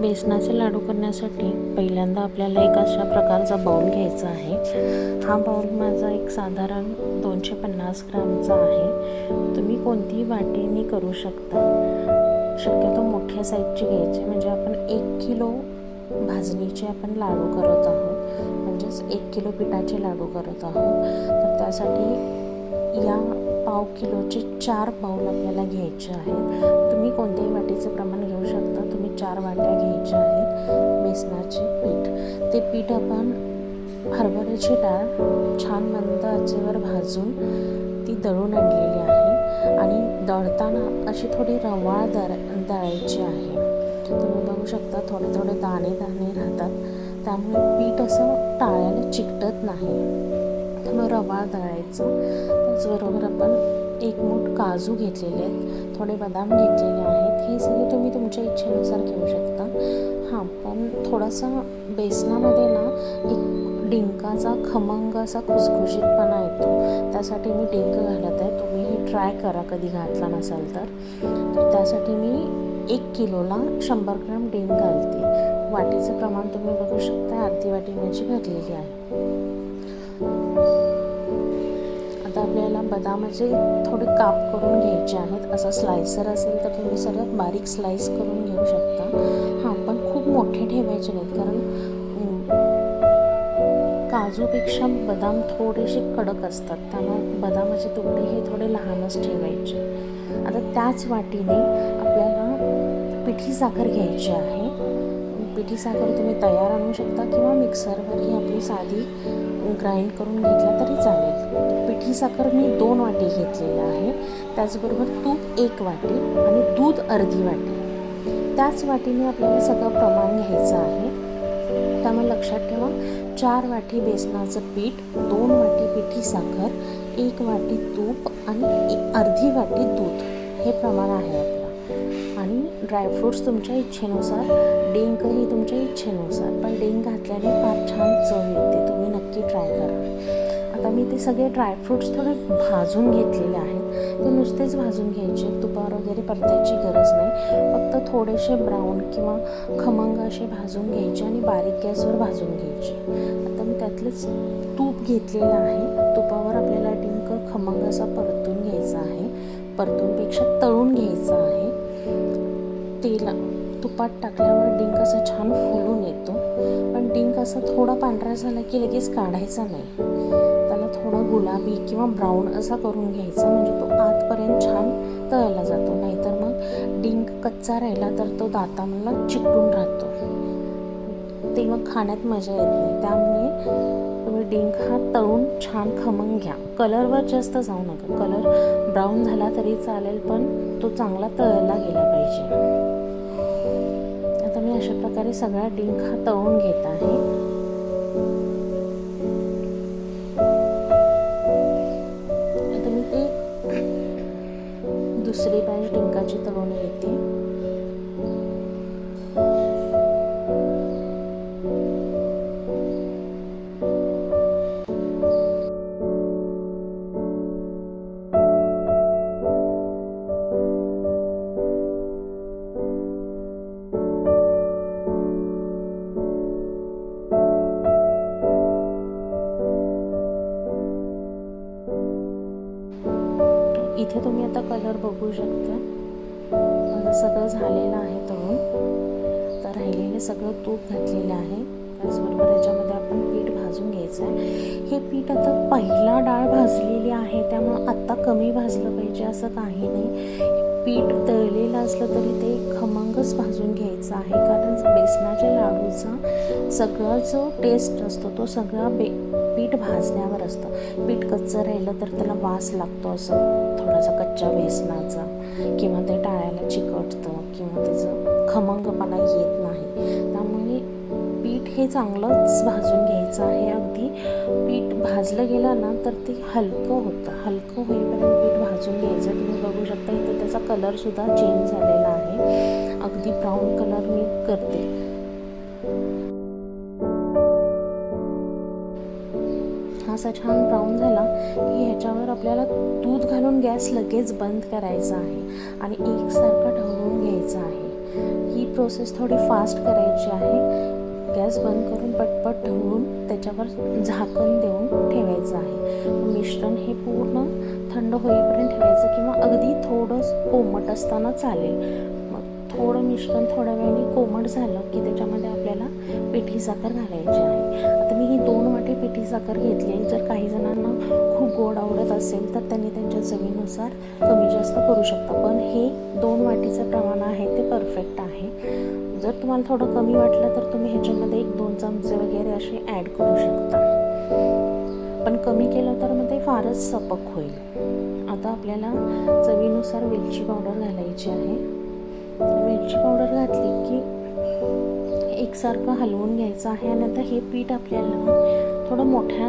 बेसनाचे लाडू करण्यासाठी पहिल्यांदा आपल्याला एक अशा प्रकारचा बाऊल घ्यायचा आहे. हा बाऊल माझा एक साधारण दोनशे पन्नास ग्रामचा आहे. तुम्ही कोणतीही वाटीने करू शकता. शक्यतो मोठ्या साईजची घ्यायची म्हणजे आपण एक किलो भाजणीचे आपण लाडू करत आहोत. म्हणजेच एक किलो पिठाचे लाडू करत आहोत. तर त्यासाठी या पाव किलोचे चार बाऊल आपल्याला घ्यायचे आहेत. तुम्ही कोणत्याही वाटीचं प्रमाण घेऊ शकता. तुम्ही चार वाट्या घ्यायच्या आहेत बेसनाचे पीठ. ते पीठ आपण हरभऱ्याची डाळ छान मंद आचेवर भाजून ती दळून आणलेली आहे. आणि दळताना अशी थोडी रवाळ दळ दळायची आहे. तुम्ही बघू शकता थोडे थोडे दाणे दाणे राहतात. त्यामुळे पीठ असं टाळ्याला चिकटत नाही. त्यामुळे रवाळ दळायचं. त्याचबरोबर आपण एक मूठ काजू घेतलेले आहेत. थोडे बदाम घेतलेले आहेत. हे सगळे तुम्ही तुमच्या इच्छेनुसार घेऊ शकता. हां पण थोडासा बेसनामध्ये ना एक डिंकाचा खमंग असा खुसखुशीतपणा येतो. त्यासाठी मी डिंक घालत आहे. तुम्हीही ट्राय करा कधी घातला नसाल तर. तर त्यासाठी मी एक किलोला शंभर ग्रॅम डिंक घालते. वाटीचं प्रमाण तुम्ही बघू शकता. अर्धी वाटी माझी भरलेली आहे. आता आपल्याला बदामाचे थोडे काप करून घ्यायचे आहेत. असं स्लायसर असेल तर तुम्ही सर्वात बारीक स्लाईस करून घेऊ शकता. हां पण खूप मोठे ठेवायचे नाहीत. कारण काजूपेक्षा बदाम थोडेसे कडक असतात. त्यामुळे बदामाचे तुकडे हे थोडे लहानच ठेवायचे. आता त्याच वाटीने आपल्याला पिठी साखर घ्यायची आहे. पिठी साखर तुम्ही तयार आणू शकता किंवा मिक्सरवर ही आपली साधी ग्राइंड करून घेतला तरी चालेल. पिठी साखर मी दोन वाटी घेतलेलं आहे. त्याचबरोबर तूप एक वाटी आणि दूध अर्धी वाटी. त्याच वाटीने आपल्याला सगळं प्रमाण घ्यायचं आहे. त्यामुळे लक्षात ठेवा चार वाटी बेसनाचं पीठ दोन वाटी पिठी साखर एक वाटी तूप आणि अर्धी वाटी दूध. हे प्रमाण आहे आपलं. ड्रायफ्रूट्स तुमच्या इच्छेनुसार डिंकही तुमच्या इच्छेनुसार पण डिंक घातल्याने फार छान चव येते तुम्ही नक्की ट्राय करा. आता मी ते सगळे ड्रायफ्रूट्स थोडे भाजून घेतलेले आहेत. ते नुसतेच भाजून घ्यायचे तुपावर वगैरे परतायची गरज नाही. फक्त थोडेसे ब्राऊन किंवा खमंग असे भाजून घ्यायचे आणि बारीक गॅसवर भाजून घ्यायचे. आता मी त्यातलेच तूप घेतलेलं आहे. तुपावर आपल्याला डिंक खमंग असा परतून घ्यायचा आहे. परतूनपेक्षा तळून घ्यायचा आहे. तेल तुपात टाकल्यावर डिंक असं छान फुलून येतो. पण डिंक असा थोडा पांढरा झाला की लगेच काढायचा नाही. त्याला थोडा गुलाबी किंवा ब्राऊन असा करून घ्यायचा म्हणजे तो आतपर्यंत छान तळला जातो. नाहीतर मग डिंक कच्चा राहिला तर तो दातांना चिकटून राहतो. ते मग खाण्यात मजा येत नाही. त्यामुळे तुम्ही डिंक हा तळून छान खमंग घ्या. कलरवर जास्त जाऊ नका. कलर ब्राऊन झाला तरी चालेल पण तो चांगला तळला गेला पाहिजे. प्रकारे सगळा डिंक हा तळून घेत आहे. आता मी ते दुसरी बॅच डिंकाची तळून घेते. इथे तुम्ही आता कलर बघू शकता. माझं सगळं झालेलं आहे तळून. तर राहिलेले सगळं तूप घातलेलं आहे. त्याचबरोबर याच्यामध्ये आपण पीठ भाजून घ्यायचं आहे. हे पीठ आता पहिला डाळ भाजलेली आहे त्यामुळं आत्ता कमी भाजलं पाहिजे असं काही नाही. पीठ तळलेलं असलं तरी ते खमंगच भाजून घ्यायचं आहे कारण बेसनाच्या लाडूचा सगळा जो टेस्ट असतो तो सगळा बे पीठ भाजण्यावर असतं. पीठ कच्चं राहिलं तर त्याला वास लागतो असं थोडासा कच्च्या बेसनाचा किंवा ते टाळ्याला चिकटतं किंवा त्याचं खमंगपणा येत नाही. त्यामुळे पीठ हे चांगलंच भाजून घ्यायचं आहे. अगदी पीठ भाजलं गेलं ना तर ते हलकं होतं. हलकं होईपर्यंत पीठ भाजून घ्यायचं. तुम्ही बघू शकता इथे त्याचा कलरसुद्धा चेंज झालेला आहे. अगदी ब्राऊन कलर मी करते. असा छान ब्राऊन झाला की ह्याच्यावर आपल्याला दूध घालून गॅस लगेच बंद करायचा आहे आणि एकसारखं ढवळून घ्यायचं आहे. ही प्रोसेस थोडी फास्ट करायची आहे. गॅस बंद करून पटपट ठेवून त्याच्यावर झाकण देऊन ठेवायचं आहे. मिश्रण हे पूर्ण थंड होईपर्यंत ठेवायचं किंवा अगदी थोडं कोमट असताना चालेल. मग थोडं मिश्रण थोड्या वेळाने कोमट झालं की त्याच्यामध्ये आपल्याला पिठी साखर घालायची आहे. आता मी ही दोन वाटी पिठी साखर घेतली आहे जर काही जणांना खूप गोड आवडत असेल तर त्यांनी त्यांच्या चवीनुसार कमी जास्त करू शकता. पण हे दोन वाटीचं प्रमाण आहे ते परफेक्ट आहे. जर तुम्हाला थोडं कमी वाटलं तर तुम्ही ह्याच्यामध्ये एक दोन चमचे वगैरे असे ॲड करू शकता. पण कमी केलं तर मग ते फारच सपक होईल. आता आपल्याला चवीनुसार वेलची पावडर घालायची आहे. वेलची पावडर घातली की एकसारखं हलवून घ्यायचं आहे आणि आता हे पीठ आपल्याला थोडं मोठ्या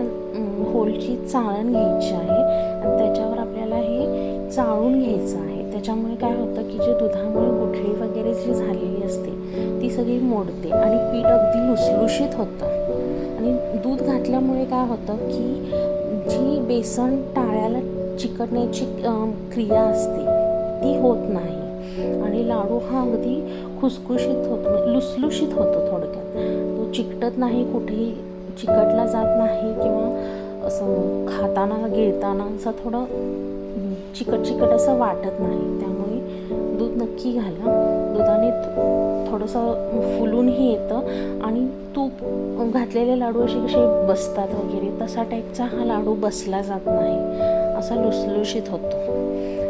होलची चाळण घ्यायची आहे. आणि त्याच्यावर आपल्याला हे चाळून घ्यायचं आहे. त्याच्यामुळे काय होतं की जे दुधामुळे गुठळी वगैरे जी झालेली असते ती सगळी मोडते आणि पीठ अगदी लुसलुशीत होतं. आणि दूध घातल्यामुळे काय होतं की जी बेसन टाळ्याला चिकटण्याची क्रिया असते ती होत नाही. आणि लाडू हा अगदी खुसखुशीत होतो लुसलुशीत होतो थोडक्यात. तो चिकटत नाही कुठेही. चिकटला जात नाही किंवा असं खाताना गिळताना असं थोडं चिकट चिकट असं वाटत नाही. त्यामुळे दूध नक्की घाला. दुधाने थोडंसं फुलूनही येतं आणि तूप घातलेले लाडू असे कसे बसतात वगैरे तसा टाईपचा हा लाडू बसला जात नाही. असा लुसलुशीत होतो.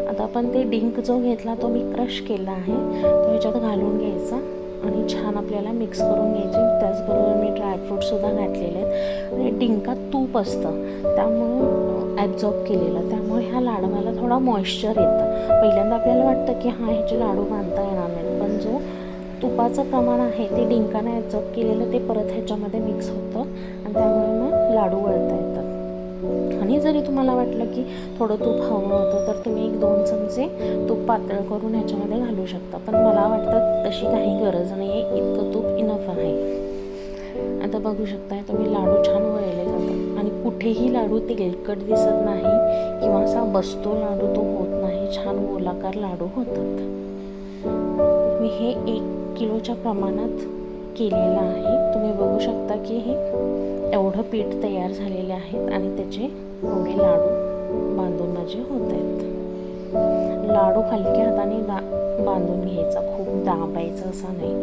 आता आपण ते डिंक जो घेतला तो मी क्रश केला आहे. तो ह्याच्यात घालून घ्यायचा. आणि छान आपल्याला मिक्स करून घ्यायचे. त्याचबरोबर मी ड्रायफ्रूटसुद्धा घातलेले आहेत. आणि डिंकात तूप असतं. त्यामुळं ॲब्झॉर्ब केलेलं. त्यामुळे ह्या लाडवाला थोडा मॉइश्चर येतं. पहिल्यांदा आपल्याला वाटतं की हां ह्याचे लाडू बांधता येणार नाहीत. पण जो तुपाचं प्रमाण आहे ते डिंकाने ॲब्झॉर्ब केलेलं ते परत ह्याच्यामध्ये मिक्स होतं. आणि त्यामुळे मग लाडू वळतात. जरी तुम्हाला वाटलं की थोडं तूप हवं होतं तर तुम्ही एक दोन चमचे तूप पातळ करून ह्याच्यामध्ये घालू शकता. पण मला वाटतं तशी काही गरज नाही आहे इतकं तूप इनफ आहे. आता बघू शकताय तुम्ही लाडू छान वळले जातात आणि कुठेही लाडू तेलकट दिसत नाही किंवा असा बसतो लाडू तो होत नाही छान गोलाकार लाडू होतात. मी हे एक किलोच्या प्रमाणात केलेलं आहे. तुम्ही बघू शकता की हे एवढं पीठ तयार झालेले आहेत आणि त्याचे एवढे लाडू बांधून माझे होत आहेत. लाडू हलक्या हाताने दा बांधून घ्यायचा. खूप दाबायचं असा नाही.